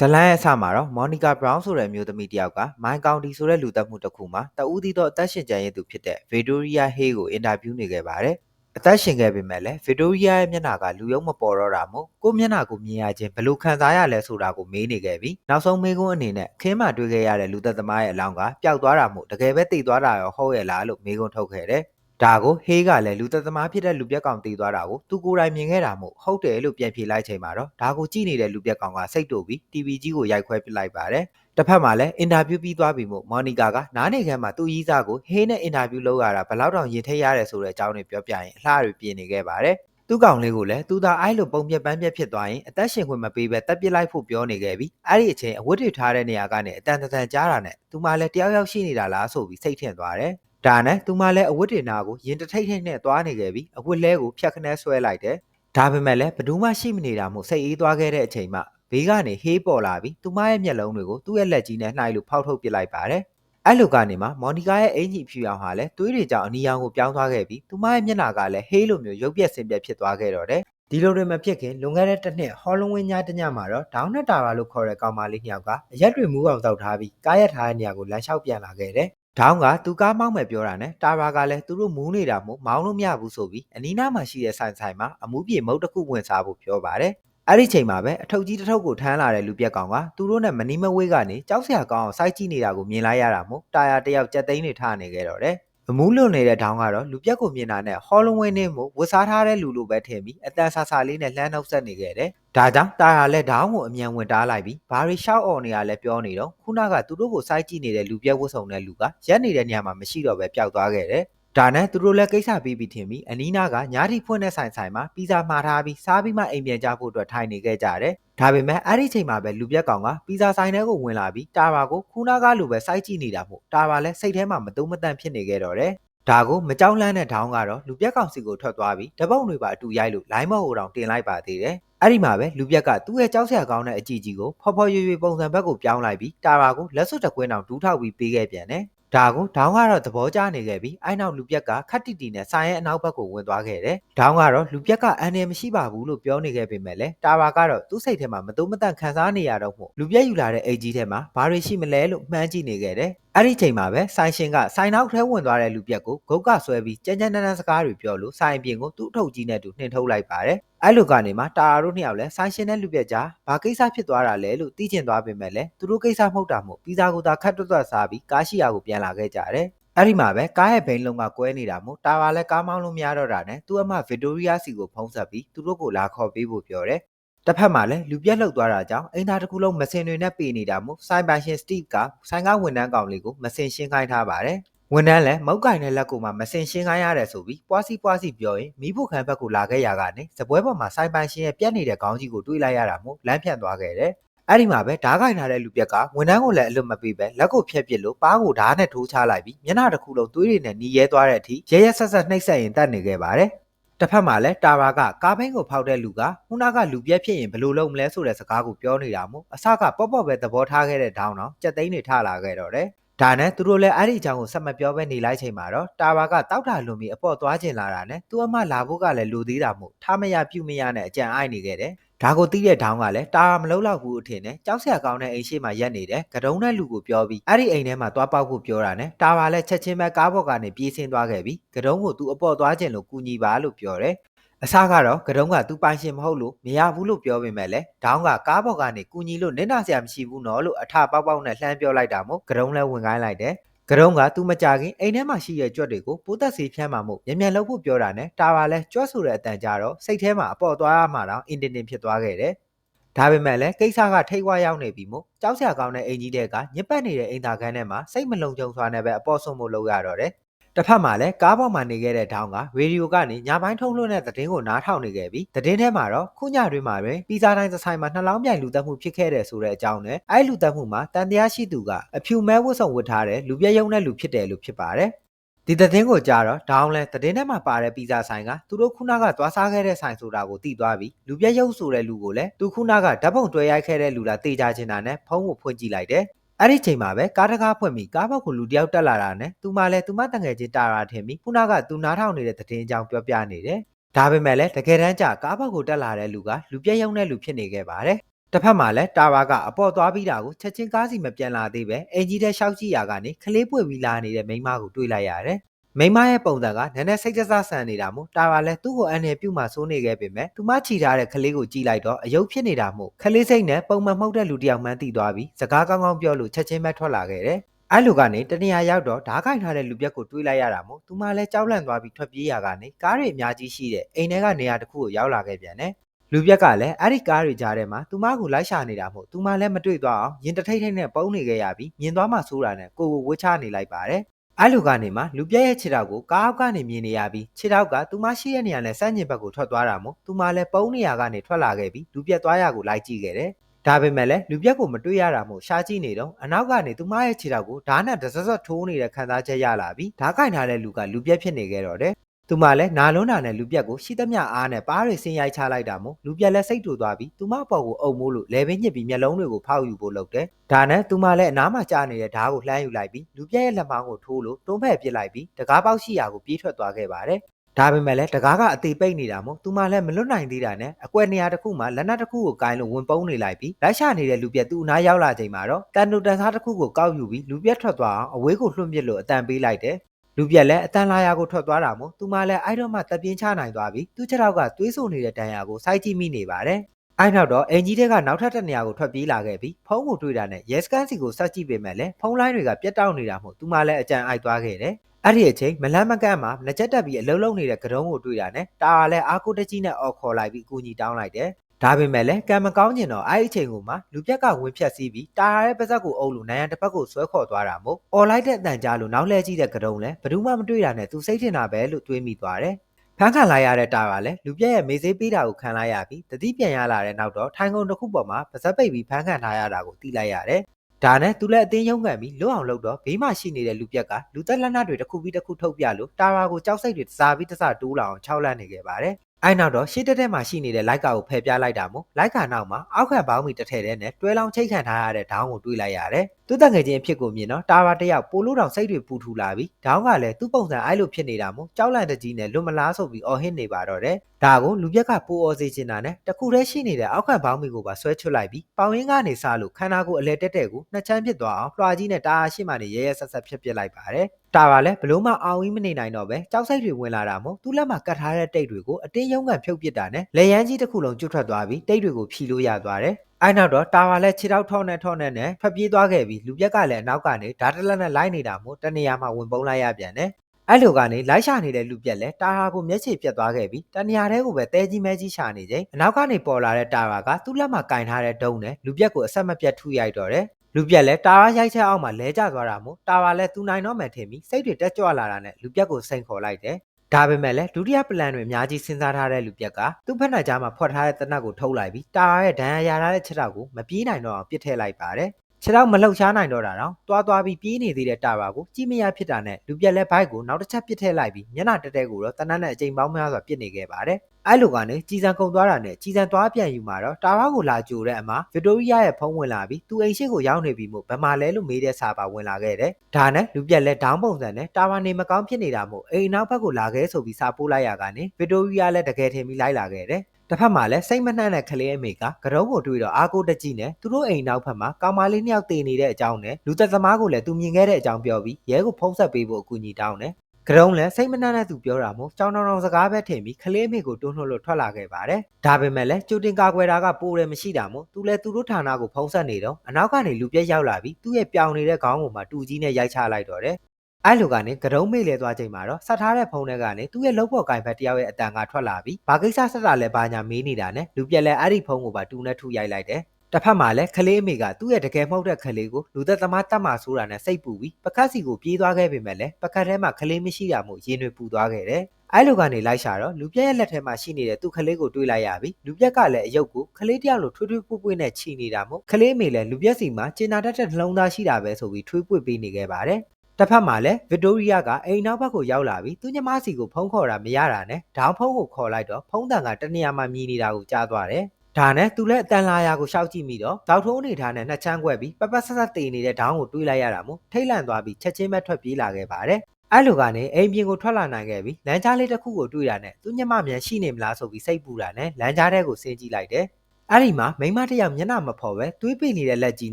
ဇလန်းရဲ့အစမှာတော့မော်နီကာဘရောင်းဆိုတဲ့အမျိုးသမီးတစ်ယောက်ကမိုင်ကောင်တီဆိုတဲ့လူသက်မှုတစ်ခုမှာတဦးသီးသောအသက်ရှင်ကျန်ရည်သူဖြစ်တဲ့ဗီတိုးရီးယားဟေးကိုအင်တာဗျူးနေခဲ့ပါတယ်။အသက်ရှင်ခဲ့ပေမဲ့လည်းဗီတိုးရီးယားရဲ့မျက်နှာကလူယုံမပေါ်တော့တာမို့ကိုယ့်မျက်နှာကိုမြင်ရခြင်းဘယ်လိုခံစားရလဲဆိုတာကိုမေးနေခဲ့ပြီးနောက်ဆုံးမေးခွန်းအနေနဲ့ခင်းမှတွေ့ခဲ့ရတဲ့လူသက်သမားရဲ့အလောင်းကပျောက်သွားတာမို့တကယ်ပဲတည်သွားတာရောဟုတ်ရဲ့လားလို့မေးခွန်းထုတ်ခဲ့တယ်။ ဒါကိုဟေးကလည်းလူသက်သမားဖြစ်တဲ့လူပြက်ကောင်တည်သွားတာကိုသူကိုယ်တိုင်မြင်ခဲ့တာမို့ဟုတ်တယ်လို့ပြန်ဖြေလိုက်ချိန်မှာတော့ဒါကိုကြည့်နေတဲ့လူပြက်ကောင်ကစိတ်တူပြီး TV ကြီးကိုရိုက်ခွဲပစ်လိုက်ပါတယ်။တစ်ဖက်မှာလည်းအင်တာဗျူးပြီးသွားပြီမို့မော်နီကာကနားနေခန်းမှာသူ့ရီးစားကိုဟေးနဲ့အင်တာဗျူးလုပ်ရတာဘယ်လောက်တောင်ရင်ထိတ်ရတယ်ဆိုတဲ့အကြောင်းတွေပြောပြရင်အလှတွေပြင်နေခဲ့ပါတယ်။သူ့ကောင်လေးကိုလည်းသူသာအိုက်လိုပုံပြက်ပန်းပြက်ဖြစ်သွားရင်အသက်ရှင်ခွင့်မပေးဘဲတက်ပစ်လိုက်ဖို့ပြောနေခဲ့ပြီးအဲ့ဒီအချိန်အဝတ်တွေထားတဲ့နေရာကနေအတန်တန်ကြားတာနဲ့သူမှလည်းတယောက်ယောက်ရှိနေတာလားဆိုပြီးစိတ်ထင်သွားတယ်။ ဒါနဲ့သူမှလည်းအဝတ်တွေနာကိုရင်တထိတ်ထိတ်နဲ့သွားနေခဲ့ပြီးအဝတ်လဲကိုဖြတ်ခနဲဆွဲလိုက်တယ်။ဒါပေမဲ့လည်းဘယ်သူမှရှိမနေတာမို့စိတ်အေးသွားခဲ့တဲ့အချိန်မှဘေးကနေဟေးပေါ်လာပြီးသူမရဲ့မျက်လုံးတွေကိုသူ့ရဲ့လက်ကြီးနဲ့နှိုက်လို့ဖောက်ထုတ်ပစ်လိုက်ပါတယ်။အဲ့လိုကနေမှမော်နီကာရဲ့အင်ကြီးဖြူအောင်ဟာလည်းသွေးတွေကြောင့်အနီရောင်ကိုပြောင်းသွားခဲ့ပြီးသူမရဲ့မျက်နှာကလည်းဟေးလိုမျိုးရုပ်ပြက်ဆင်းပြက်ဖြစ်သွားခဲ့တော့တယ်။ဒီလိုတွေမဖြစ်ခင်လွန်ခဲ့တဲ့တစ်နှစ်ဟော်လဝင်းညတညမှာတော့ဒေါင်းနဲ့တာပါလို့ခေါ်တဲ့ကောင်မလေးနှစ်ယောက်ကအရက်တွေမူးအောင်တောက်ထားပြီးကားရထားတဲ့နေရာကိုလမ်းလျှောက်ပြန်လာခဲ့တယ်။ ဒေါင်းကသူကားမောင်းမယ်ပြောတာနဲ့တာဘာကလည်းသူတို့မူးနေတာမို့မောင်းလို့မရဘူးဆိုပြီးအနီးနားမှာရှိတဲ့ဆိုင်ဆိုင်မှာအမှုပြေမုတ်တစ်ခုဝင်စားဖို့ပြောပါတယ်။အဲ့ဒီချိန်မှာပဲအထုပ်ကြီးတစ်ထုပ်ကိုထမ်းလာတဲ့လူပြက်ကောင်ကသူတို့နဲ့မနီးမဝေးကနေကြောက်စရာကောင်းအောင်စိုက်ကြည့်နေတာကိုမြင်လိုက်ရတာမို့တာယာတယောက်ကြက်သိန်းတွေထားနေခဲ့တော့တယ်။ အမူးလွန်နေတဲ့ဒေါင်းကတော့လူပြက်ကိုမြင်တာနဲ့ဟောလဝင်းနေမို့ဝတ်စားထားတဲ့လူလိုပဲထင်ပြီးအတန်ဆာဆာလေးနဲ့လှမ်းနှုတ်ဆက်နေခဲ့တယ်။ဒါကြောင့်တာယာလည်းဒေါင်းကိုအမြန်ဝင်တားလိုက်ပြီးဘာရီရှောက်អော်နေရလဲပြောနေတော့ခုနကသူတို့ကိုစိုက်ကြည့်နေတဲ့လူပြက်ဝတ်စုံတဲ့လူကရက်နေတဲ့နေရာမှာမရှိတော့ပဲပျောက်သွားခဲ့တယ်။ ဒါနဲ့သူတို့လည်းကိစ္စပြီးပြီထင်ပြီးအနီးနားကညာတီဖွင့်တဲ့ဆိုင်ဆိုင်မှာပီဇာမှာထားပြီးစားပြီးမှအိမ်ပြန်ကြဖို့အတွက်ထိုင်နေခဲ့ကြတယ်။ဒါပေမဲ့အဲ့ဒီချိန်မှာပဲလူပြက်ကောင်ကပီဇာဆိုင်ထဲကိုဝင်လာပြီးတာဘာကိုခုနကလိုပဲစိုက်ကြည့်နေတာမို့တာဘာလည်းစိတ်ထဲမှာမတုံးမတန့်ဖြစ်နေခဲ့တော့တယ်။ဒါကိုမကြောက်လန့်တဲ့ဒေါင်းကတော့လူပြက်ကောင်စီကိုထွက်သွားပြီးတပုတ်တွေပါအတူရိုက်လို့လိုင်းမဟိုတောင်တင်လိုက်ပါသေးတယ်။အဲ့ဒီမှာပဲလူပြက်ကသူ့ရဲ့ကြောက်စရာကောင်းတဲ့အကြည့်ကြီးကိုဖော်ဖော်ရွရွပုံစံဘက်ကိုပြောင်းလိုက်ပြီးတာဘာကိုလက်စွပ်တကွင်းတောင်ဒူးထောက်ပြီးပေးခဲ့ပြန်တယ်။ ဒါကိုဒေါင်းကတော့သဘောကျနေခဲ့ပြီးအဲ့နောက်လူပြက်ကခတ်တီတီနဲ့ဆိုင်ရဲ့အနောက်ဘက်ကိုဝင်သွားခဲ့တယ်။ဒေါင်းကတော့လူပြက်ကအန်ရမရှိပါဘူးလို့ပြောနေခဲ့ပေမဲ့လည်းတာဘာကတော့သူ့စိတ်ထဲမှာမတုံးမတန့်ခံစားနေရတော့မှုလူပြက်ယူလာတဲ့အိတ်ကြီးထဲမှာဘာတွေရှိမလဲလို့မှန်းကြည့်နေခဲ့တယ်။ အဲ့ဒီချိန်မှာပဲဆိုင်ရှင်ကဆိုင်နောက်ထဲဝင်သွားတဲ့လူပြက်ကိုဂုတ်ကဆွဲပြီးကြမ်းကြမ်းတမ်းတမ်းစကားတွေပြောလို့ဆိုင်ပြင်ကိုသူ့အထုပ်ကြီးနဲ့တူနှင်ထုတ်လိုက်ပါတယ်။အဲ့လိုကနေမှတာယာတို့နှစ်ယောက်လည်းဆိုင်ရှင်နဲ့လူပြက်ကြားဘာကိစ္စဖြစ်သွားတာလဲလို့သိချင်သွားပေမဲ့လည်းသူတို့ကိစ္စမဟုတ်တာမို့ပီဇာကိုသာခတ်တွတ်တွတ်စားပြီးကားရှိရာကိုပြန်လာခဲ့ကြတယ်။အဲ့ဒီမှာပဲကားရဲ့ဘိန်းလုံးကကွဲနေတာမို့တာဝါလည်းကားမောင်းလို့မရတော့တာနဲ့သူ့အမဗစ်တိုးရီးယားစီကိုဖုံးဆက်ပြီးသူတို့ကိုလာခေါ်ပေးဖို့ပြောတယ်။ တစ်ဖက်မှာလည်းလူပြက်လှုပ်သွားတာကြောင့်အင်တာတစ်ခုလုံးမစင်တွေနဲ့ပေနေတာမို့ဆိုင်ပိုင်ရှင်စတီဗ်ကဆိုင်ကဝန်ထမ်းကောင်လေးကိုမစင်ရှင်းခိုင်းထားပါတယ်။ဝန်ထမ်းလည်းမောက်ကင်တဲ့လက်ကိုမှမစင်ရှင်းခိုင်းရတယ်ဆိုပြီးပွားစီပွားစီပြောရင်မိဖို့ခံဘက်ကိုလာခဲ့ရကနေစပွဲပေါ်မှာဆိုင်ပိုင်ရှင်ရဲ့ပြက်နေတဲ့ခေါင်းကြီးကိုတွေးလိုက်ရတာမို့လမ်းဖြန့်သွားခဲ့တယ်။အဲ့ဒီမှာပဲဓားကင်ထားတဲ့လူပြက်ကဝန်ထမ်းကိုလည်းအလွတ်မပေးပဲလက်ကိုဖျက်ပစ်လို့ပါးကိုဓားနဲ့ထိုးချလိုက်ပြီးမျက်နှာတစ်ခုလုံးသွေးတွေနဲ့နီးရဲသွားတဲ့အထိရဲရဲဆက်ဆက်နှိပ်စက်ရင်တတ်နေခဲ့ပါတယ်။ တစ်ဖက်မှာလည်းတာဘာကကားဘိန်းကိုဖောက်တဲ့လူကခုနကလူပြက်ဖြစ်ရင်ဘယ်လိုလုပ်မလဲဆိုတဲ့စကားကိုပြောနေတာမို့အစကပေါ့ပေါ့ပဲသဘောထားခဲ့တဲ့ဒေါင်းတော့ကြက်သိန်းတွေထလာခဲ့တော့တယ်။ဒါနဲ့သူတို့လည်းအဲ့ဒီအကြောင်းကိုဆက်မပြောဘဲနေလိုက်ချိန်မှာတော့တာဘာကတောက်တာလွန်ပြီးအပေါ့သွားကျင်လာတာနဲ့သူ့အမလာဖို့ကလည်းလူသေးတာမို့ထားမရပြုတ်မရနဲ့အကြံအိုက်နေခဲ့တယ်။ ဒါကိုသိတဲ့ဒေါင်းကလည်းတာမလုံးလောက်ဘူးအထင်နဲ့ကြောက်စရာကောင်းတဲ့အိမ်ရှိမှရက်နေတယ်။ကတုံးတဲ့လူကိုပြောပြီးအဲ့ဒီအိမ်ထဲမှာသွားပေါက်ဖို့ပြောတာနဲ့တာပါလည်းချက်ချင်းပဲကားပေါ်ကနေပြေးဆင်းသွားခဲ့ပြီးကတုံးကိုသူအပေါ့သွားခြင်းလို့ကူညီပါလို့ပြောတယ်။အစကတော့ကတုံးကသူပိုင်ရှင်မဟုတ်လို့မရဘူးလို့ပြောပေမဲ့လည်းဒေါင်းကကားပေါ်ကနေကူညီလို့နင်းနာစရာမရှိဘူးနော်လို့အထပေါက်ပေါက်နဲ့လှမ်းပြောလိုက်တာမို့ကတုံးလည်းဝင်ခိုင်းလိုက်တယ် ကရုံးကသူမကြခင်အိမ်ထဲမှာရှိတဲ့ကြွက်တွေကိုပိုးသက်စီဖြန်းမှာမို့မြန်မြန်လှုပ်ဖို့ပြောတာနဲ့တာပါလဲကြွက်ဆိုတဲ့အတန်ကြတော့စိတ်ထဲမှာအပေါ်သွားရမှတော့အင်တင်တင်ဖြစ်သွားခဲ့တယ်။ဒါပေမဲ့လည်းကိစ္စကထိတ်ဝါရောက်နေပြီမို့ကြောက်စရာကောင်းတဲ့အိမ်ကြီးတဲ့ကညစ်ပတ်နေတဲ့အိမ်သားခန်းထဲမှာစိတ်မလုံခြုံစွာနဲ့ပဲအပေါ်ဆုံးဖို့လုပ်ရတော့တယ်။ တစ်ဖက်မှာလည်းကားပေါ်မှာနေခဲ့တဲ့ဒေါင်းကရေဒီယိုကနေညပိုင်းထုတ်လွှင့်တဲ့သတင်းကိုနားထောင်နေခဲ့ပြီးသတင်းထဲမှာတော့ခုညတွင်မှာပဲပီဇာတိုင်းဆိုင်မှာနှလောင်းပြိုင်လူသက်မှုဖြစ်ခဲ့တဲ့ဆိုတဲ့အကြောင်းနဲ့အဲ့လူသက်မှုမှာတန်တရားရှိသူကအဖြူမဲဝတ်ဆောင်ဝတ်ထားတဲ့လူပြည့်ရုံတဲ့လူဖြစ်တယ်လို့ဖြစ်ပါတယ်။ဒီသတင်းကိုကြားတော့ဒေါင်းလဲသတင်းထဲမှာပါတဲ့ပီဇာဆိုင်ကသူတို့ခုနကသွားစားခဲ့တဲ့ဆိုင်ဆိုတာကိုသိသွားပြီးလူပြည့်ရုံဆိုတဲ့လူကိုလည်းသူခုနကဓာတ်ပုံတွဲရိုက်ခဲ့တဲ့လူလားတေချာချင်တာနဲ့ဖုန်းကိုဖွင့်ကြည့်လိုက်တယ် အဲ့ဒီချိန်မှာပဲကားတကားဖွင့်ပြီးကားဘောက်ကိုလူတယောက်တက်လာတာနဲ့သူမှလည်းသူမတငယ်ချင်းတာရာထင်ပြီးခုနကသူနားထောင်နေတဲ့သတင်းအကြောင်းပြောပြနေတယ်။ဒါပေမဲ့လည်းတကယ်တမ်းကျကားဘောက်ကိုတက်လာတဲ့လူကလူပြည့်ရုံတဲ့လူဖြစ်နေခဲ့ပါတယ်တစ်ဖက်မှာလည်းတာဝါကအပေါ်သွားပြီးတာကိုချက်ချင်းကားစီမပြန်လာသေးပဲအင်ကြီးတဲ့ရှောက်ကြည့်ရာကနေခလေးပွေပြီးလာနေတဲ့မိန်းမကိုတွေ့လိုက်ရတယ်။ မိန်းမရဲ့ပုံစံကနည်းနည်းစိတ်ကြဆဆန်နေတာမို့တာဝါလည်းသူ့ကိုအန်ရပြုတ်မှစိုးနေခဲ့ပေမဲ့သူမချီထားတဲ့ခလေးကိုကြည့်လိုက်တော့အယုတ်ဖြစ်နေတာမို့ခလေးစိတ်နဲ့ပုံမှန်မှုတ်တဲ့လူတစ်ယောက်မှန်းသိသွားပြီးစကားကောင်းကောင်းပြောလို့ချက်ချင်းပဲထွက်လာခဲ့တယ်။အဲ့လူကနေတနေရာရောက်တော့ဓားခိုင်ထားတဲ့လူပြက်ကိုတွေးလိုက်ရတာမို့သူမလည်းကြောက်လန့်သွားပြီးထွက်ပြေးရာကနေကားတွေအများကြီးရှိတဲ့အိမ်ထဲကနေရာတစ်ခုကိုရောက်လာခဲ့ပြန်တယ်။လူပြက်ကလည်းအဲ့ဒီကားတွေကြားထဲမှာသူမကိုလိုက်ရှာနေတာမို့သူမလည်းမတွေ့သွားအောင်ရင်တထိတ်ထိတ်နဲ့ပုံနေခဲ့ရပြီးမြင်သွားမှဆိုးတာနဲ့ကိုကိုဝှချနေလိုက်ပါတယ်။ အဲ့လူကနေမှလူပြက်ရဲ့ခြေထောက်ကိုကားအောက်ကနေမြင်နေရပြီးခြေထောက်ကသူမရှိရဲ့နေရာနဲ့စန့်ကျင်ဘက်ကိုထွက်သွားတာမို့သူမလည်းပုံနေရာကနေထွက်လာခဲ့ပြီးလူပြက်သွားရာကိုလိုက်ကြည့်ခဲ့တယ်။ဒါပေမဲ့လည်းလူပြက်ကိုမတွေ့ရတာမို့ရှာကြည့်နေတော့အနောက်ကနေသူမရဲ့ခြေထောက်ကိုဓာတ်နဲ့တစစထိုးနေတဲ့ခံစားချက်ရလာပြီးဓာတ်ကင်ထားတဲ့လူကလူပြက်ဖြစ်နေခဲ့တော့တယ်။ သူမလည်းနာလုံးနာနဲ့လူပြက်ကိုရှိသမျှအားနဲ့ပါးတွေဆင်းရိုက်ချလိုက်တာမို့လူပြက်လည်းစိတ်တူသွားပြီးသူမအပေါ်ကိုအုံမိုးလို့လဲပင်းညစ်ပြီးမျက်လုံးတွေကိုဖောက်ယူဖို့လုပ်တယ်။ဒါနဲ့သူမလည်းအနားမှာကြားနေတဲ့ဓာတ်ကိုလှမ်းယူလိုက်ပြီးလူပြက်ရဲ့လက်မောင်းကိုထိုးလို့တွန်းဖက်ပစ်လိုက်ပြီးတကားပေါက်ရှိရာကိုပြေးထွက်သွားခဲ့ပါတယ်။ဒါပေမဲ့လည်းတကားကအသေးပိတ်နေတာမို့သူမလည်းမလွတ်နိုင်သေးတာနဲ့အကွက်နေရာတစ်ခုမှာလက်နက်တစ်ခုကိုကိုင်းလို့ဝင်ပုန်းနေလိုက်ပြီးလိုက်ရှာနေတဲ့လူပြက်သူ့အနားရောက်လာချိန်မှာတော့တန်တူတန်စားတစ်ခုကိုကောက်ယူပြီးလူပြက်ထွက်သွားအောင်အဝေးကိုလွှင့်ပစ်လို့အတန်ပေးလိုက်တယ် လူပြက်လည်းအတန်လာရာကိုထွက်သွားတာမို့သူမလည်းအဲ့တော့မှတပ်ပြင်းချနိုင်သွားပြီးသူ့ခြေထောက်ကသွေးဆူနေတဲ့ဒဏ်ရာကိုစိုက်ကြည့်မိနေပါတယ်အဲ့နောက်တော့အင်ကြီးတဲ့ကနောက်ထပ်တစ်နေရာကိုထွက်ပြေးလာခဲ့ပြီးဖုန်းကိုတွေ့တာနဲ့ရဲစကန်စီကိုဆက်ကြည့်ပေမဲ့လည်းဖုန်းလိုင်းတွေကပြတ်တောက်နေတာမို့သူမလည်းအကြံအိုက်သွားခဲ့တယ်အဲ့ဒီအချိန်မလန်းမကန့်မှာလက်ချက်တက်ပြီးအလုံးလုံးနေတဲ့ကတုံးကိုတွေ့တာနဲ့တာကလည်းအာကိုတကြီးနဲ့အော်ခေါ်လိုက်ပြီးအကူကြီးတောင်းလိုက်တယ် ဒါပေမဲ့လည်းကံမကောင်းကျင်တော့အဲ့ဒီအချိန်ကိုမှလူပြက်ကဝင်ဖြတ်စီးပြီးတာရတဲ့ပါဇက်ကိုအုပ်လို့နိုင်ရန်တစ်ဖက်ကိုဆွဲခေါ်သွားတာမို့អော်လိုက်တဲ့အတန်ကြားလို့နောက်လဲကြည့်တဲ့ကတုံးလည်းဘယ်သူမှမတွေ့တာနဲ့သူစိတ်ထင်တာပဲလို့တွေးမိသွားတယ်ဖန်ခံလိုက်ရတဲ့တာကလည်းလူပြက်ရဲ့မေးစေးပေးတာကိုခံလိုက်ရပြီးတတိပြန်ရလာတဲ့နောက်တော့ထိုင်ကုန်တစ်ခုပေါ်မှာပါဇက်ပိတ်ပြီးဖန်ခံထားရတာကိုသိလိုက်ရတယ်ဒါနဲ့သူလည်းအတင်းရုံးကန်ပြီးလွတ်အောင်လုပ်တော့ဘေးမှာရှိနေတဲ့လူပြက်ကလူသက်လက်နက်တွေတစ်ခုပြီးတစ်ခုထုတ်ပြလို့တာရာကိုကြောက်စိတ်တွေတစားပြီးတစားတိုးလာအောင်ခြောက်လန့်နေခဲ့ပါတယ်။ အဲနောက်တော့ရှေ့တက်တက်မှာရှိနေတဲ့လိုက်ကာကိုဖယ်ပြလိုက်တာမို့လိုက်ကာနောက်မှာအောက်ခံပေါင်းမီတစ်ထည်တည်းနဲ့တွဲလောင်းချိတ်ခံထားရတဲ့ဒေါင်းကိုတွေးလိုက်ရတယ်။သူ့တငယ်ချင်းအဖြစ်ကိုမြင်တော့တာရာတယောက်ပိုလို့တောင်စိတ်တွေပူထူလာပြီးဒေါင်းကလည်းသူ့ပုံစံအဲ့လိုဖြစ်နေတာမို့ကြောက်လန့်တကြီးနဲ့လွတ်မလားဆိုပြီးအော်ဟစ်နေပါတော့တယ်။ဒါကိုလူပြက်ကပိုအော်စေချင်တာနဲ့တခုတည်းရှိနေတဲ့အောက်ခံပေါင်းမီကိုပါဆွဲချွတ်လိုက်ပြီးပေါင်ရင်းကနေစလို့ခန္ဓာကိုယ်အလဲတက်တဲ့ကိုနှစ်ချမ်းဖြစ်သွားအောင်လွှာကြီးနဲ့တာယာရှိမှနေရဲရဲဆက်ဆက်ဖြစ်ပစ်လိုက်ပါတယ်။တာပါလဲဘလို့မှအောင်ကြီးမနေနိုင်တော့ပဲကြောက်စိတ်တွေဝင်လာတာမို့သူ့လက်မှာကတ်ထားတဲ့တိတ်တွေကိုအတင်းယုံကန်ဖြုတ်ပစ်တာနဲ့လေရန်ကြီးတစ်ခုလုံးကျွတ်ထွက်သွားပြီးတိတ်တွေကိုဖြီလို့ရသွားတယ်။အဲနောက်တော့တာဝါလည်းခြေထောက်ထောက်နဲ့ထောက်နဲ့နဲ့ထွက်ပြေးသွားခဲ့ပြီးလူပြက်ကလည်းအနောက်ကနေဓာတ်တလက်နဲ့လိုက်နေတာမို့တနေရာမှာဝင်ပုန်းလိုက်ရပြန်တယ်။ အဲ့လိုကနေလိုက်ရှာနေတဲ့လူပြက်လဲတာဟာကိုမျက်ခြေပြတ်သွားခဲ့ပြီးတနေရာတဲကိုပဲတဲကြီးမဲကြီးရှာနေချိန်အနောက်ကနေပေါ်လာတဲ့တာဝါကသူ့လက်မှာကင်ထားတဲ့ဒုံနဲ့လူပြက်ကိုအဆက်မပြတ်ထုရိုက်တော့တယ်။လူပြက်လဲတာဝါရိုက်ချက်အောက်မှာလဲကျသွားတာမို့တာဝါလဲသူနိုင်တော့မှထင်ပြီးစိတ်တွေတက်ကြွလာတာနဲ့လူပြက်ကိုစိန်ခေါ်လိုက်တယ်ဒါပေမဲ့လည်းဒုတိယပလန်တွေအများကြီးစဉ်းစားထားတဲ့လူပြက်ကသူ့ဖက်နှက်ကြားမှာဖွက်ထားတဲ့တနက်ကိုထုတ်လိုက်ပြီးတာရဲ့ဒဏ်ရာရထားတဲ့ခြေထောက်ကိုမပြေးနိုင်တော့အောင်ပစ်ထည့်လိုက်ပါတယ် ခြေထောက်မလှုပ်ရှားနိုင်တော့တာတော့တွားတွားပြီးပြေးနေသေးတဲ့တာပါကိုကြည့်မရဖြစ်တာနဲ့လူပြက်လက်ဘိုက်ကိုနောက်တစ်ချက်ပစ်ထည့်လိုက်ပြီးမျက်နှာတက်တက်ကိုတော့တနက်နဲ့အချိန်ပေါင်းများစွာပစ်နေခဲ့ပါတယ်အဲ့လိုကနေကြီးစံကုံသွားတာနဲ့ကြီးစံသွားပြန်ယူมาတော့တာဝါကိုလာကြိုတဲ့အမဗစ်တိုးရီးယားရဲ့ဖုန်းဝင်လာပြီးသူအိမ်ရှိကိုရောက်နေပြီမို့ဘယ်မှာလဲလို့မေးတဲ့စာပါဝင်လာခဲ့တယ်။ဒါနဲ့လူပြက်လဲဒေါင်းပုံစံနဲ့တာဝါနေမကောင်းဖြစ်နေတာမို့အိမ်နောက်ဘက်ကိုလာခဲ့ဆိုပြီးစာပို့လိုက်ရကနေဗစ်တိုးရီးယားလည်းတကယ်ထင်ပြီးလိုက်လာခဲ့တယ်။ တစ်ဖက်မှာလည်းစိတ်မနှံ့တဲ့ကလေးအမေကကရုံးကိုတွေ့တော့အာကိုတကြီးနဲ့သူတို့အိမ်နောက်ဖက်မှာကောင်မလေးနှစ်ယောက်တည်နေတဲ့အကြောင်းနဲ့လူသက်သမားကိုလည်းသူမြင်ခဲ့တဲ့အကြောင်းပြောပြီးရဲကိုဖုံးဆက်ပေးဖို့အကူအညီတောင်းတယ်ကရုံးလည်းစိတ်မနှံ့တဲ့သူပြောတာမို့ကြောင်တောင်တောင်စကားပဲထင်ပြီးခလေးအမေကိုတွန်းလှလို့ထွက်လာခဲ့ပါတယ်။ဒါပေမဲ့လည်းကြိုတင်ကာကွယ်တာကပိုတယ်မရှိတာမို့သူလည်းသူတို့ဌာနကိုဖုံးဆက်နေတော့အနောက်ကနေလူပြက်ရောက်လာပြီးသူ့ရဲ့ပြောင်နေတဲ့ခေါင်းကိုမှတူကြီးနဲ့ရိုက်ချလိုက်တော့တယ်။ အဲ့လိုကနေကရုံးမေ့လဲသွားချိန်မှာတော့ဆက်ထားတဲ့ဖုန်းထဲကနေသူ့ရဲ့လုံးပေါ်ကင်ဖက်တယောက်ရဲ့အတန်ကထွက်လာပြီးဘာကိစ္စဆက်တာလဲဘာညာမေးနေတာနဲ့လူပြက်လည်းအဲ့ဒီဖုန်းကိုပါတူနဲ့ထုရိုက်လိုက်တယ်။တစ်ဖက်မှာလည်းခလေးအမေကသူ့ရဲ့တကယ်မဟုတ်တဲ့ခလေးကိုလူသက်သမားတတ်မှဆိုတာနဲ့စိတ်ပူပြီးပကတ်စီကိုပြေးသွားခဲ့ပေမဲ့လည်းပကတ်ထဲမှာခလေးမရှိတာမို့ရင်တွေပူသွားခဲ့တယ်။အဲလိုကနေလိုက်ရှာတော့လူပြက်ရဲ့လက်ထဲမှာရှိနေတဲ့သူ့ခလေးကိုတွေးလိုက်ရပြီလူပြက်ကလည်းအယုတ်ကိုခလေးတယောက်လိုထွေးထွေးပွေ့ပွေ့နဲ့ချီနေတာမို့ခလေးအမေလည်းလူပြက်စီမှာကျင်နာတတ်တဲ့နှလုံးသားရှိတာပဲဆိုပြီးထွေးပွေ့ပေးနေခဲ့ပါတယ်။ တစ်ဖက်မှာလည်းဗစ်တိုးရီးယားကအိမ်နောက်ဘက်ကိုရောက်လာပြီးသူညမစီကိုဖုန်းခေါ်တာမရတာနဲ့ဒေါင်းဖုန်းကိုခေါ်လိုက်တော့ဖုန်းတန်ကတနေရာမှာမြည်နေတာကိုကြားသွားတယ်။ဒါနဲ့သူလည်းအတန်လာရာကိုရှောက်ကြည့်မိတော့တောက်ထုံးအနေထားနဲ့နှစ်ချမ်းခွက်ပြီးပပဆက်ဆက်တည်နေတဲ့ဒေါင်းကိုတွေးလိုက်ရတာမို့ထိတ်လန့်သွားပြီးချက်ချင်းပဲထွက်ပြေးလာခဲ့ပါတယ်။အဲ့လိုကနေအိမ်ပြင်ကိုထွက်လာနိုင်ခဲ့ပြီးလမ်းကြားလေးတစ်ခုကိုတွေ့တာနဲ့သူညမမြန်ရှိနေမလားဆိုပြီးစိတ်ပူတာနဲ့လမ်းကြားထဲကိုဆင်းကြည့်လိုက်တယ်။ အဲ့ဒီမှာမိန်းမတစ်ယောက်မျက်နှာမဖော်ပဲသွေးပိနေတဲ့လက်ကြီး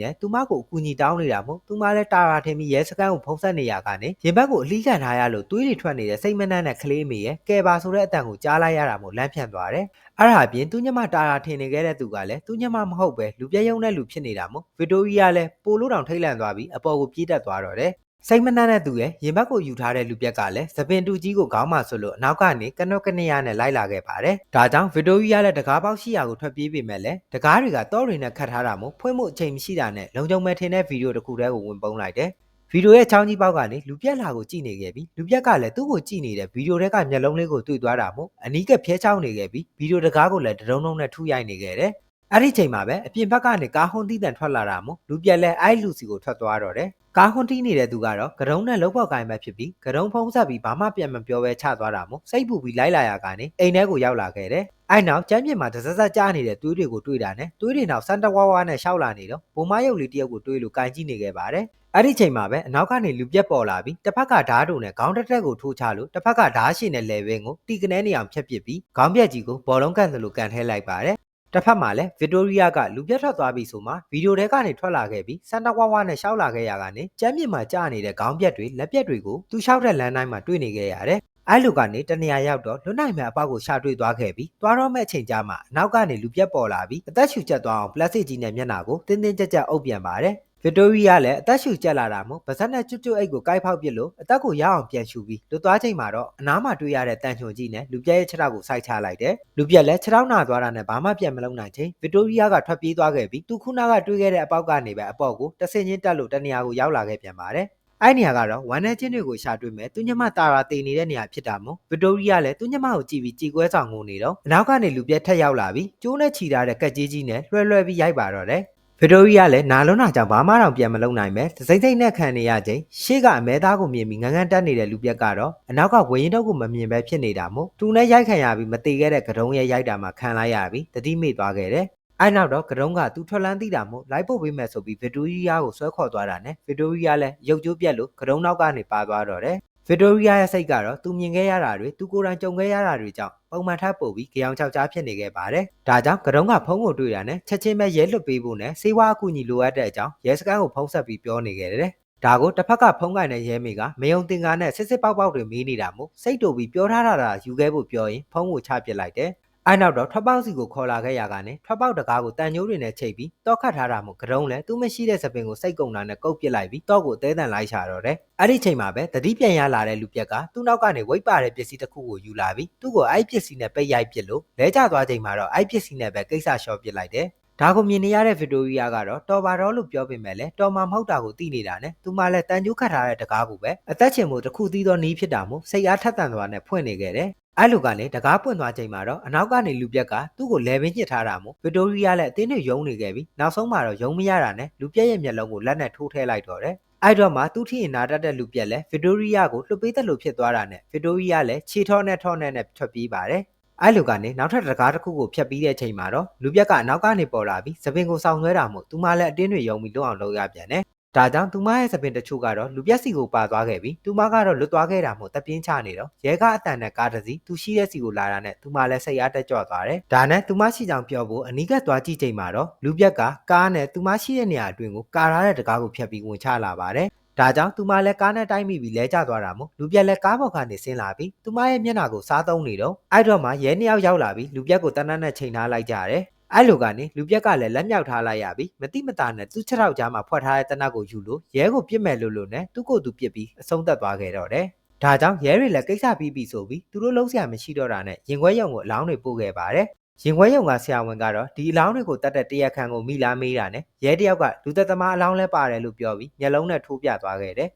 နဲ့သူမကိုအကူအညီတောင်းနေတာမို့သူမလည်းတာရာထင်ပြီးရဲစခန်းကိုဖုံးဆက်နေရကနေရင်ဘတ်ကိုအလှီးခံထားရလို့သွေးတွေထွက်နေတဲ့စိတ်မနှံ့တဲ့ကလေးမေရဲ့ကဲပါဆိုတဲ့အတန်ကိုကြားလိုက်ရတာမို့လန့်ဖြန့်သွားတယ်။အဲ့ဒါအပြင်သူညမတာရာထင်နေခဲ့တဲ့သူကလည်းသူညမမဟုတ်ပဲလူပြည့်ရုံတဲ့လူဖြစ်နေတာမို့ဗီတိုရီယာလည်းပိုလို့တောင်ထိတ်လန့်သွားပြီးအပေါ်ကိုပြေးတက်သွားတော့တယ်။ စိတ်မနှံ့တဲ့သူရဲ့ရင်ဘတ်ကိုယူထားတဲ့လူပြက်ကလည်းသပင်တူကြီးကိုခေါင်းမှာဆွလို့အနောက်ကနေကနော့ကနေရနဲ့လိုက်လာခဲ့ပါတယ်။ဒါကြောင့်ဗီတိုရီယာလည်းတကားပေါက်ရှိရာကိုထွက်ပြေးပေမဲ့လည်းတကားတွေကတောတွေနဲ့ခတ်ထားတာမို့ဖွင့်မှုအချိန်မရှိတာနဲ့လုံခြုံမဲ့ထင်တဲ့ဗီဒီယိုတစ်ခုတည်းကိုဝင်ပုံးလိုက်တယ်။ဗီဒီယိုရဲ့ချောင်းကြီးပေါက်ကနေလူပြက်လာကိုကြည့်နေခဲ့ပြီးလူပြက်ကလည်းသူ့ကိုကြည့်နေတဲ့ဗီဒီယိုတွေကမျက်လုံးလေးကိုတွေ့သွားတာမို့အနီးကဖျဲချောင်းနေခဲ့ပြီးဗီဒီယိုတကားကိုလည်းတရုံလုံးနဲ့ထူရိုက်နေခဲ့တယ်။ အဲ့ဒီချိန်မှာပဲအပြင်ဘက်ကနေကားဟွန်တီးတန်ထွက်လာတာမို့လူပြက်လည်းအဲ့လူစီကိုထွက်သွားတော့တယ်။ကားဟွန်တီးနေတဲ့သူကတော့ကရုံးနဲ့လောက်ပေါက်ကိုင်းပဲဖြစ်ပြီးကရုံးဖုံးဆက်ပြီးဘာမှပြန်မပြောဘဲချသွားတာမို့စိတ်ပူပြီးလိုက်လာရကနေအိမ်ထဲကိုရောက်လာခဲ့တယ်။အဲ့နောက်ကျမ်းပြင်မှာတစက်စက်ကြားနေတဲ့သွေးတွေကိုတွေ့တာနဲ့သွေးတွေနောက်စန်တဝါဝါနဲ့ရှောက်လာနေတော့ဘုံမရုပ်လေးတယောက်ကိုတွေးလို့ကင်ကြည့်နေခဲ့ပါတယ်။အဲ့ဒီချိန်မှာပဲအနောက်ကနေလူပြက်ပေါ်လာပြီးတစ်ဖက်ကဓားတုံနဲ့ခေါင်းတက်တက်ကိုထိုးချလို့တစ်ဖက်ကဓားရှင်နဲ့လေဝင်းကိုတီကနေနေအောင်ဖြတ်ပစ်ပြီးခေါင်းပြက်ကြီးကိုဘောလုံးကန်သလိုကန်ထဲလိုက်ပါတယ်။ တစ်ဖက်မှာလည်းဗစ်တိုးရီးယားကလူပြတ်ထွက်သွားပြီဆိုမှဗီဒီယိုထဲကနေထွက်လာခဲ့ပြီးစန်တာဝါဝါနဲ့ရှောက်လာခဲ့ရကနေကျမ်းမြေမှာကြာနေတဲ့ခေါင်းပြက်တွေလက်ပြက်တွေကိုသူလျှောက်တဲ့လမ်းတိုင်းမှာတွေ့နေခဲ့ရတယ်။အဲ့လူကနေတနေရာရောက်တော့လွတ်နိုင်မဲ့အပေါက်ကိုရှာတွေ့သွားခဲ့ပြီးသွားတော့မဲ့အချိန်ကြာမှအနောက်ကနေလူပြက်ပေါ်လာပြီးအသက်ရှူကျက်သွားအောင်ပလတ်စတစ်ကြီးနဲ့မျက်နှာကိုတင်းတင်းကြပ်ကြပ်အုပ်ပြန်ပါတယ်။ ဗစ်တိုးရီးယားလည်းအသက်ရှူကျက်လာတာမို့ဗဇက်နဲ့ကျွတ်ကျွတ်အိတ်ကိုကိုက်ဖောက်ပစ်လို့အသက်ကိုရအောင်ပြန်ရှူပြီးလွတ်သွားချိန်မှာတော့အနားမှာတွေ့ရတဲ့တန်ချွန်ကြီးနဲ့လူပြက်ရဲ့ခြေထောက်ကိုစိုက်ချလိုက်တယ်။လူပြက်လည်းခြေထောက်နာသွားတာနဲ့ဘာမှပြန်မလုပ်နိုင်ချိန်ဗစ်တိုးရီးယားကထွက်ပြေးသွားခဲ့ပြီးသူခုနကတွေ့ခဲ့တဲ့အပေါက်ကနေပဲအပေါက်ကိုတဆင်ချင်းတက်လို့တနေရာကိုရောက်လာခဲ့ပြန်ပါတယ်။အဲ့နေရာကတော့ဝမ်းနဲ့ချင်းတွေကိုရှာတွေ့မဲ့သူညမတာရာတည်နေတဲ့နေရာဖြစ်တာမို့ဗစ်တိုးရီးယားလည်းသူညမကိုကြည့်ပြီးကြည်ကွဲဆောင်ငုံနေတော့အနောက်ကနေလူပြက်ထက်ရောက်လာပြီးကျိုးနဲ့ချီထားတဲ့ကက်ကြီးကြီးနဲ့လွှဲလွှဲပြီးရိုက်ပါတော့တယ် ဗီတိုရီယာလည်းနာလုံးနာကြောင့်ဘာမှတော့ပြန်မလုပ်နိုင်ပဲစိမ့်စိမ့်နဲ့ခံနေရချိန်ရှေ့ကအမဲသားကိုမြင်ပြီးငန်းငန်းတက်နေတဲ့လူပြက်ကတော့အနောက်ကဝရင်တော့ကိုမမြင်ပဲဖြစ်နေတာမို့သူနဲ့ရိုက်ခံရပြီးမသေးခဲ့တဲ့ကတုံးရဲ့ရိုက်တာမှခံလိုက်ရပြီးတတိမိသွားခဲ့တယ်အဲ့နောက်တော့ကတုံးကသူထွက်လန်းသိတာမို့လိုက်ပို့ပေးမယ်ဆိုပြီးဗီတိုရီယာကိုဆွဲခေါ်သွားတာနဲ့ဗီတိုရီယာလည်းရုပ်ကျိုးပြက်လို့ကတုံးနောက်ကနေပါသွားတော့တယ် ဗစ်တိုရီယာရဲ့စိတ်ကတော့သူမြင်ခဲ့ရတာတွေသူကိုယ်တိုင်ကြုံခဲ့ရတာတွေကြောင့်ပုံမှန်ထပ်ပို့ပြီးကြောင်ချောက်ကြားဖြစ်နေခဲ့ပါတယ်။ဒါကြောင့်ကတုံးကဖုန်းကိုတွေ့တာနဲ့ချက်ချင်းပဲရဲလွတ်ပေးဖို့နဲ့စေဝါအကူအညီလိုအပ်တဲ့အကြောင်းရဲစခန်းကိုဖုန်းဆက်ပြီးပြောနေခဲ့တယ်။ဒါကိုတစ်ဖက်ကဖုန်းကင်တဲ့ရဲမေကမယုံတင်ကားနဲ့စစ်စစ်ပေါက်ပေါက်တွေမေးနေတာမို့စိတ်တူပြီးပြောထားတာယူခဲ့ဖို့ပြောရင်ဖုန်းကိုချပစ်လိုက်တယ်။ အဲ့နောက်တော့ထွက်ပေါက်စီကိုခေါ်လာခဲ့ရကနေထွက်ပေါက်တကားကိုတန်ညိုးတွေနဲ့ချိတ်ပြီးတောက်ခတ်ထားတာမို့ကတုံးလဲသူမရှိတဲ့စပင်ကိုစိတ်ကုံတာနဲ့ကုတ်ပစ်လိုက်ပြီးတောက်ကိုတဲတန်လိုက်ချတော့တယ်။အဲ့ဒီချိန်မှာပဲတတိပြန်ရလာတဲ့လူပြက်ကသူ့နောက်ကနေဝိတ်ပါတဲ့ပစ္စည်းတစ်ခုကိုယူလာပြီးသူ့ကိုအဲ့ပစ္စည်းနဲ့ပိတ်ရိုက်ပစ်လို့လဲကျသွားချိန်မှာတော့အဲ့ပစ္စည်းနဲ့ပဲကိစ္စလျှော့ပစ်လိုက်တယ်။ဒါကိုမြင်နေရတဲ့ဗီတိုရီယာကတော့တော်ပါတော့လို့ပြောပေမဲ့လည်းတော်မှာမဟုတ်တာကိုသိနေတာနဲ့သူမှလည်းတန်ကျိုးခတ်ထားတဲ့တကားကိုပဲအသက်ချင်မှုတစ်ခုသီးသောနီးဖြစ်တာမို့စိတ်အားထက်သန်သွားနဲ့ဖွင့်နေခဲ့တယ် အဲ့လိုကနေတကားပွင့်သွားချိန်မှာတော့အနောက်ကနေလူပြက်ကသူ့ကိုလဲပင်းညစ်ထားတာမို့ဗစ်တိုရီယာလည်းအတင်းနဲ့ယုံနေခဲ့ပြီးနောက်ဆုံးမှာတော့ယုံမရတာနဲ့လူပြက်ရဲ့မျက်လုံးကိုလက်နဲ့ထိုးထည့်လိုက်တော့တယ်အဲ့တော့မှသူ့ထီရင်နာတတ်တဲ့လူပြက်လည်းဗစ်တိုရီယာကိုလွှတ်ပေးတယ်လို့ဖြစ်သွားတာနဲ့ဗစ်တိုရီယာလည်းခြေထောနဲ့ထောနဲ့နဲ့ထွက်ပြေးပါတယ်အဲ့လိုကနေနောက်ထပ်တကားတစ်ခုကိုဖြတ်ပြီးတဲ့အချိန်မှာတော့လူပြက်ကအနောက်ကနေပေါ်လာပြီးသပင်ကိုဆောင်ဆွဲတာမို့သူမလည်းအတင်းတွေယုံပြီးလွတ်အောင်လုပ်ရပြန်တယ် ဒါကြောင့်သူမရဲ့စပင်တချို့ကတော့လူပြက်စီကိုပါသွားခဲ့ပြီးသူမကတော့လွတ်သွားခဲ့တာမို့တပြင်းချနေတော့ရဲကအတန်နဲ့ကားတစ်စီးသူရှိတဲ့စီကိုလာတာနဲ့သူမလည်းစိတ်အားတက်ကြွသွားတယ်။ဒါနဲ့သူမရှိကြောင်ပြောဖို့အနီးကပ်သွားကြည့်ချိန်မှာတော့လူပြက်ကကားနဲ့သူမရှိတဲ့နေရာအတွင်းကိုကာထားတဲ့တကားကိုဖြတ်ပြီးဝင်ချလာပါတယ်။ဒါကြောင့်သူမလည်းကားနဲ့တိုက်မိပြီးလဲကျသွားတာမို့လူပြက်လည်းကားပေါ်ကနေဆင်းလာပြီးသူမရဲ့မျက်နှာကိုစားသုံးနေတော့အဲ့တော့မှရဲနှစ်ယောက်ရောက်လာပြီးလူပြက်ကိုတန်းတန်းနဲ့ချိန်ထားလိုက်ကြတယ် အဲ့လိုကနေလူပြက်ကလည်းလက်မြောက်ထားလိုက်ရပြီမတိမတာနဲ့သူ့ခြေထောက်ကြားမှာဖွက်ထားတဲ့တနက်ကိုယူလို့ရဲကိုပြစ်မဲ့လို့လို့နဲ့သူ့ကိုယ်သူပြစ်ပြီးအဆုံးသက်သွားခဲ့တော့တယ်ဒါကြောင့်ရဲတွေလည်းကိစ္စပြီးပြီဆိုပြီးသူတို့လုံးဆရာမရှိတော့တာနဲ့ရင်ခွဲရုံကိုအလောင်းတွေပို့ခဲ့ပါတယ်ရင်ခွဲရုံကဆရာဝန်ကတော့ဒီအလောင်းတွေကိုတတ်တဲ့တရားခံကိုမိလားမေးတာနဲ့ရဲတယောက်ကလူသက်သမားအလောင်းလဲပါတယ်လို့ပြောပြီးမျက်လုံးနဲ့ထိုးပြသွားခဲ့တယ်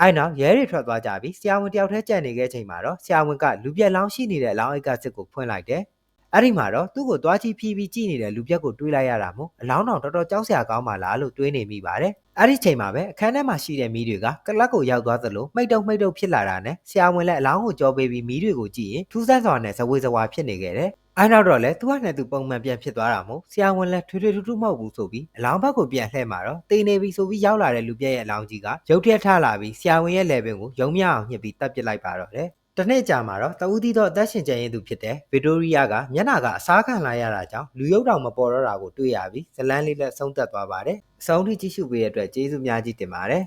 အဲ့နောက်ရဲတွေထွက်သွားကြပြီးဆရာဝန်တယောက်တည်းကြံနေခဲ့ချိန်မှာတော့ဆရာဝန်ကလူပြက်လောင်းရှိနေတဲ့အလောင်းအိတ်ကစစ်ကိုဖွင့်လိုက်တယ် အဲ့ဒီမှာတော့သူ့ကိုသွားချီဖြီးပြီးကြည့်နေတဲ့လူပြက်ကိုတွေးလိုက်ရတာမို့အလောင်းတော်တော်တော်ကြောက်စရာကောင်းပါလားလို့တွေးနေမိပါတယ်။အဲ့ဒီချိန်မှာပဲအခန်းထဲမှာရှိတဲ့မီးတွေကကလပ်ကိုရောက်သွားသလိုမိတ်တုံမိတ်တုံဖြစ်လာတာနဲ့ဆရာဝန်လည်းအလောင်းကိုကြောပေးပြီးမီးတွေကိုကြည့်ရင်ထူးဆန်းစွာနဲ့ဇဝေဇဝါဖြစ်နေခဲ့တယ်။အဲ့နောက်တော့လဲသူကနဲ့သူပုံမှန်ပြန်ဖြစ်သွားတာမို့ဆရာဝန်လည်းထွေထွေထူးထူးမဟုတ်ဘူးဆိုပြီးအလောင်းဘက်ကိုပြန်လှည့်มาတော့တိန်နေပြီဆိုပြီးရောက်လာတဲ့လူပြက်ရဲ့အလောင်းကြီးကရုတ်တရက်ထလာပြီးဆရာဝန်ရဲ့ level ကိုယုံမြအောင်ညှစ်ပြီးတက်ပစ်လိုက်ပါတော့တယ်။အဲ့ဒီနောက်ရဲ တွေကကိစ္စပြီးပြီဆိုပြီးသူတို့လုံးဆရာမရှိတော့တာနဲ့ရင်ခွဲရုံကိုအလောင်းတွေပို့ခဲ့ပါတယ်။ရဲတွေကလည်းတနေ့ကြာမှာတော့တဦးသီးသောအသက်ရှင်ကျန်ရည်သူဖြစ်တဲ့ဗီတိုးရီးယားကမျက်နှာကအစားခံလာရတာကြောင့်လူရုပ်တောင်မပေါ်တော့တာကိုတွေ့ရပြီးဇလန်းလေးလည်းဆုံးသက်သွားပါတယ်။အဆုံးထိကြည့်ရှုပေးတဲ့အတွက်ကျေးဇူးများကြီးတင်ပါတယ်